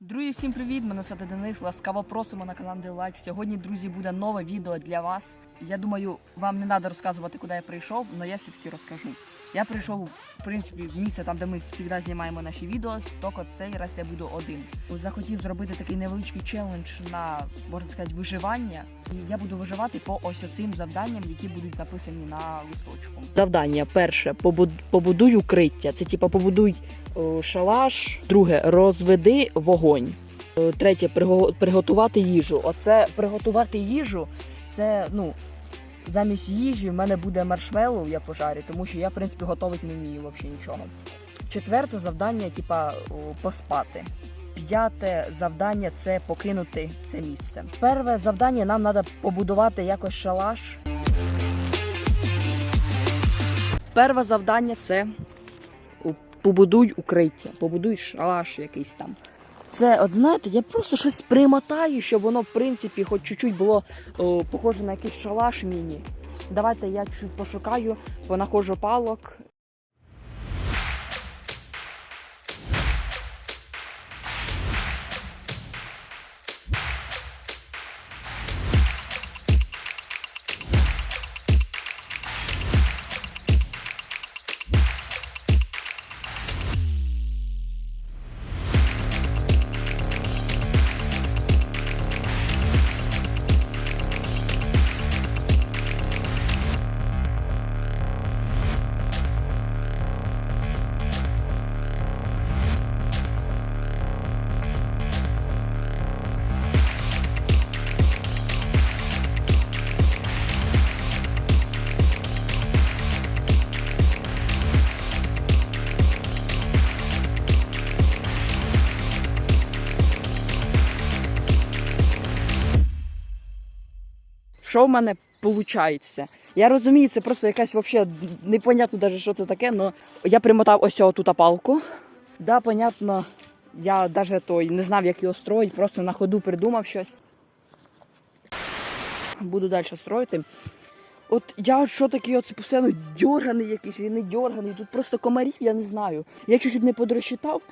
Друзі, всім привіт! Мене звати Денис. Ласкаво просимо на канал Лайк. Сьогодні, друзі, буде нове відео для вас. Я думаю, вам не треба розказувати, куди я прийшов, але я все-таки розкажу. Я прийшов, в принципі, в місце там, де ми завжди знімаємо наші відео, тільки цей раз я буду один. Захотів зробити такий невеличкий челендж на, можна сказати, виживання. І я буду виживати по ось цим завданням, які будуть написані на листочку. Завдання перше побудуй укриття. Це типа побудуй шалаш. Друге розведи вогонь. Третє приготувати їжу. Оце приготувати їжу. Це ну замість їжі в мене буде маршмеллоу, я пожарю, тому що я в принципі готувати не вмію взагалі нічого. Четверте завдання, типа поспати. П'яте завдання це покинути це місце. Перше завдання нам треба побудувати якось шалаш. Перше завдання це побудуй укриття, побудуй шалаш якийсь там. Це, от знаєте, я просто щось примотаю, щоб воно, в принципі, хоч чуть-чуть було о, похоже на якийсь шалаш міні. Давайте я чуть пошукаю, понаходжу палок. Що в мене виходить? Я розумію, це просто якась вообще непонятно даже, що це таке, але я примотав ось тут палку. Да, понятно, я навіть той не знав, як його строїти, просто на ходу придумав щось. Буду далі строїти. От я що такий оце постійно дьорганий якийсь, він не дьорганий. Тут просто комарів, я не знаю. Я чуть-чуть не подрозчитав.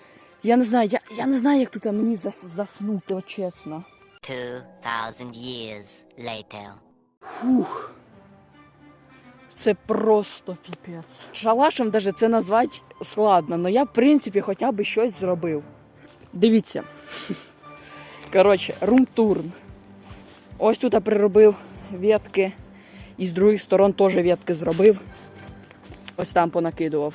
Я не знаю, я, я не знаю, як тут мені зас, заснути, от чесно. 2,000 years later. Фух. Це просто піпець. Шалашем даже це назвати складно, але я, в принципі, хоча б щось зробив. Дивіться. Коротше, румтурн. Ось тут я приробив ветки. І з других сторон теж ветки зробив. Ось там понакидував.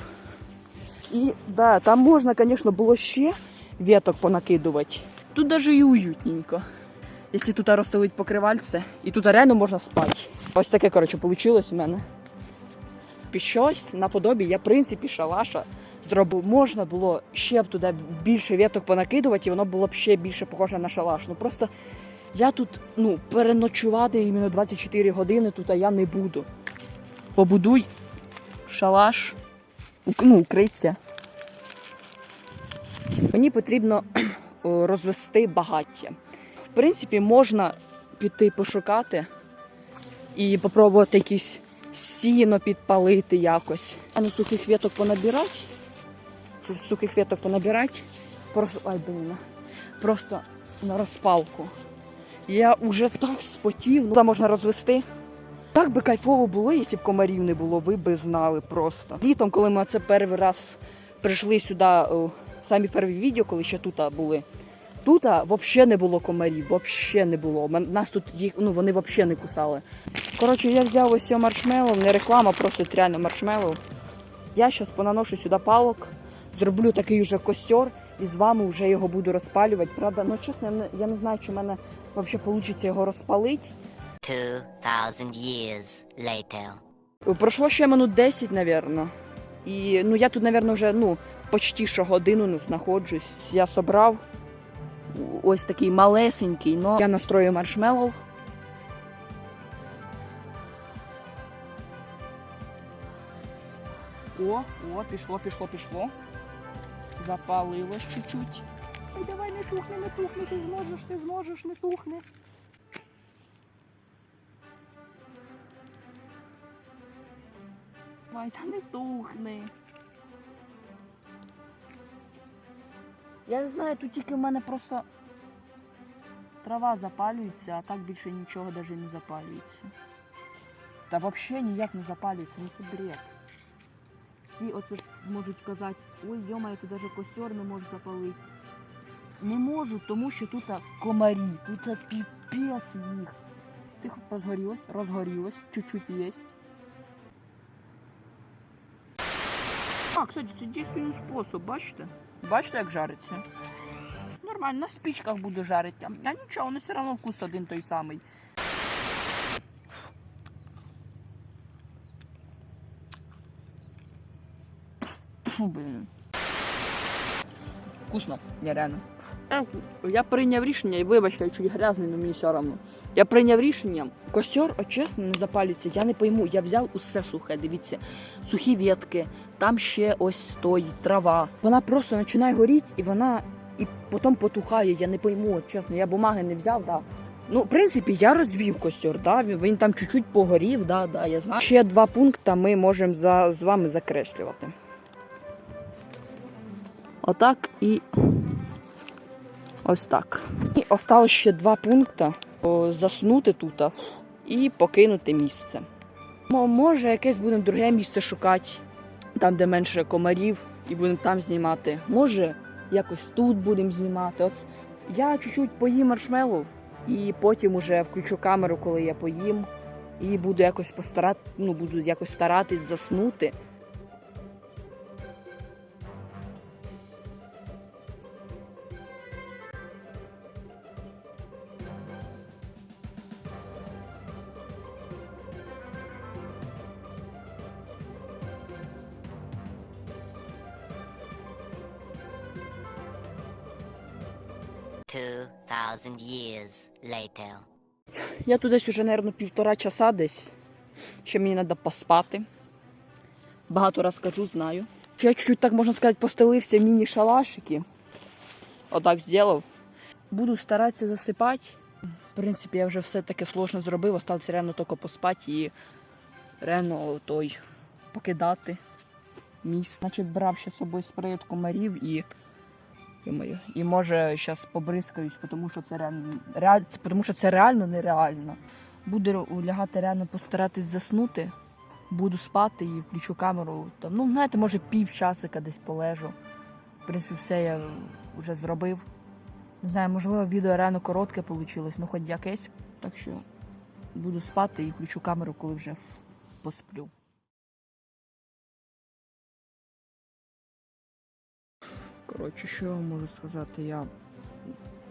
І да, там можна, звісно, було ще веток понакидувати. Тут навіть і уютненько. Якщо тут розстелить покривальце, і тут реально можна спати. Ось таке, коротше, вийшло у мене. Під щось наподобі я, в принципі, шалаша зробив. Можна було ще б туди більше веток понакидувати, і воно було б ще більше похоже на шалаш. Ну просто я тут ну, переночувати іменно 24 години тут я не буду. Побудуй шалаш, ну, укриття. Мені потрібно розвести багаття. В принципі, можна піти пошукати і попробувати якісь сіно підпалити якось. А не сухих веток понабирати. Сухих веток понабирати. Просто. Ай, блін. Просто на розпалку. Я вже так спотів, ну можна розвести. Так би кайфово було, якщо б комарів не було, ви би знали просто. Літом, коли ми це перший раз прийшли сюди, самі перші відео, коли ще тут були. Тут взагалі не було комарів, взагалі не було. Нас тут їх, ну вони взагалі не кусали. Коротше, я взяв ось цього маршмеллоу, не реклама, просто реально маршмеллоу. Я зараз понаношу сюди палок, зроблю такий вже костер і з вами вже його буду розпалювати. Правда, ну чесно, я не, я не знаю, чи в мене взагалі вийде його розпалити. 2,000 years later. Пройшло ще минут 10, напевно. І ну я тут, напевно, вже ну, почти що годину не знаходжусь. Я собрав ось такий малесенький, но я настрою маршмеллоу. О, о, пішло, пішло, пішло. Запалилось чуть-чуть. Ай, давай не тухни, не тухни, ти зможеш, ти зможеш, не тухни. Давай, та не тухни. Я не знаю, тут тільки в мене просто трава запалюється, а так більше нічого навіть не запалюється. Та взагалі ніяк не запалюється, ну це бред. Ті оце можуть казати, ой, йома, ти навіть костер не можеш запалити. Не можу, тому що тут комарі, тут піпець їх. Тихо розгорілось, розгорілось, чуть-чуть є. А, кстати, це дійсний спосіб, бачите? Бачите, як жариться? Нормально, на спичках буду жарити. А нічого, воно все одно вкус один той самий. Фу, блін. Вкусно, я реально. Я, прийняв рішення, і вибачте, я чуть грязний, але мені все одно. Я прийняв рішення. Костер, от чесно, не запалюється. Я не пойму. Я взяв усе сухе, дивіться, сухі ветки, там ще ось стоїть трава. Вона просто починає горіти і вона і потім потухає. Я не пойму, от чесно, я бумаги не взяв, да. Ну, в принципі, я розвів костер, да. Він там чуть-чуть погорів, да, да, я знаю. Ще два пункти ми можемо за, з вами закреслювати. Отак і ось так. І осталось ще два пункти: заснути тут і покинути місце. Може, якесь будемо друге місце шукати, там, де менше комарів, і будемо там знімати. Може, якось тут будемо знімати. От я чуть-чуть поїм маршмеллоу, і потім уже включу камеру, коли я поїм, і буду якось постарати, ну, буду якось старатись заснути. Two thousand years later. Я тут десь уже, мабуть, півтора часа десь. Ще мені треба поспати. Багато раз кажу, знаю. Я чуть-чуть, так можна сказати, постелився міні-шалашики. Отак зробив. Буду старатися засипати. В принципі, я вже все таке сложно зробив, осталося реально тільки поспати і реально той покидати місце. Значить, брав ще з собою спрей від комарів і. Думаю, і може зараз побризкаюсь, тому що це реально, реаль, тому що це реально нереально. Буду лягати реально постаратись заснути, буду спати і включу камеру. Там, ну, знаєте, може півчасика десь полежу. В принципі, все я вже зробив. Не знаю, можливо, відео реально коротке вийшло, ну хоч якесь. Так що буду спати і включу камеру, коли вже посплю. Коротше, що я вам можу сказати? Я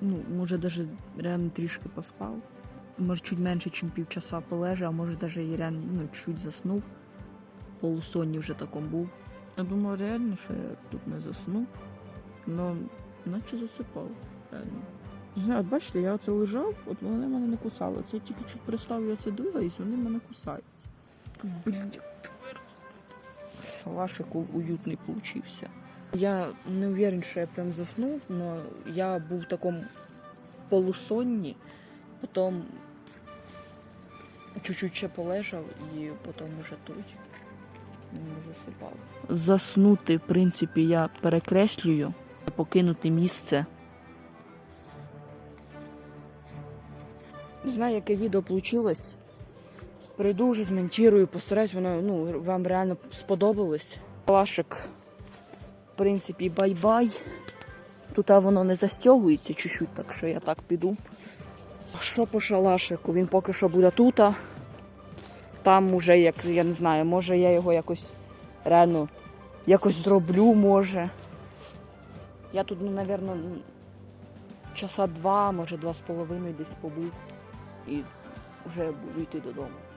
ну, може навіть реально трішки поспав. Може чуть менше, ніж півчаса полежав, а може навіть і реально ну, чуть заснув. Полусонні вже таком був. Я думаю, реально, що я тут не заснув. Ну, наче засипав. Реально. Не знаю, от бачите, я оце лежав, от вони мене не кусали. Це тільки чуть пристав, я це двигаюсь, вони мене кусають. Блін, Лашик уютний получився. Я не уверен, що я прям заснув, але я був в такому полусонні, потім чуть-чуть ще полежав і потім уже тут не засипав. Заснути, в принципі, я перекреслюю, покинути місце. Не знаю, яке відео вийшло. Прийду вже змонтірую, постараюсь, воно ну, вам реально сподобалось. Лашик в принципі, бай-бай. Тут воно не застягується чуть-чуть, так що я так піду. Що по шалашику? Він поки що буде тут. Там уже, як я не знаю, може я його якось реально якось зроблю, може. Я тут, ну, напевно, часа два, може два з половиною десь побув. І вже буду йти додому.